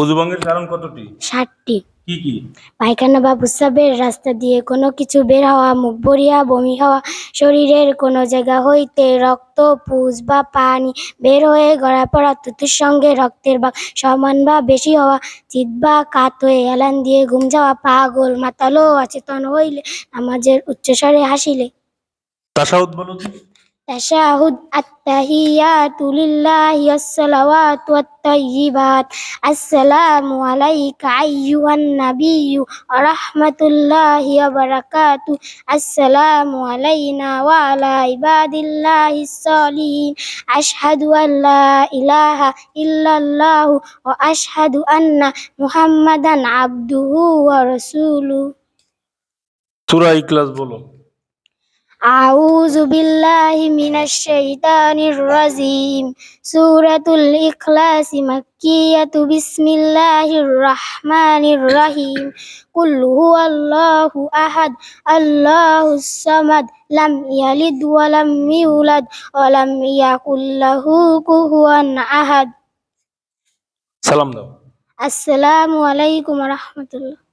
অজুভঙ্গের কারণ কতটি? ষাটটি। কি কি? পায়খানা বা প্রস্রাবের রাস্তা দিয়ে কোনো কিছু বের হওয়া মুখ ভরিয়া বমি হওয়া শরীরের কোনো জায়গা হইতে রক্ত পুজ বা পানি বের হয়ে গড়া পড়া তুতুর সঙ্গে রক্তের বা সমান বা বেশি হওয়া চিত বা কাত হয়ে এলান দিয়ে ঘুম যাওয়া পাগল মাতালো অচেতন হইলে নামাজের উচ্চস্বরে হাসিলে। তাসাউদ বলো تشهد التحيات لله الصلوات والطيبات السلام عليك أيها النبي ورحمة الله وبركاته السلام علينا وعلى عباد الله الصالحين أشهد أن لا إله إلا الله وأشهد أن محمدا عبده ورسوله سورة إكلاس بولو أعوذ بالله من الشيطان الرجيم سورة الإخلاص مكية بسم الله الرحمن الرحيم قل هو الله أحد الله الصمد لم يلد ولم يولد ولم يكن له كفوا أحد سلام دو السلام عليكم ورحمة الله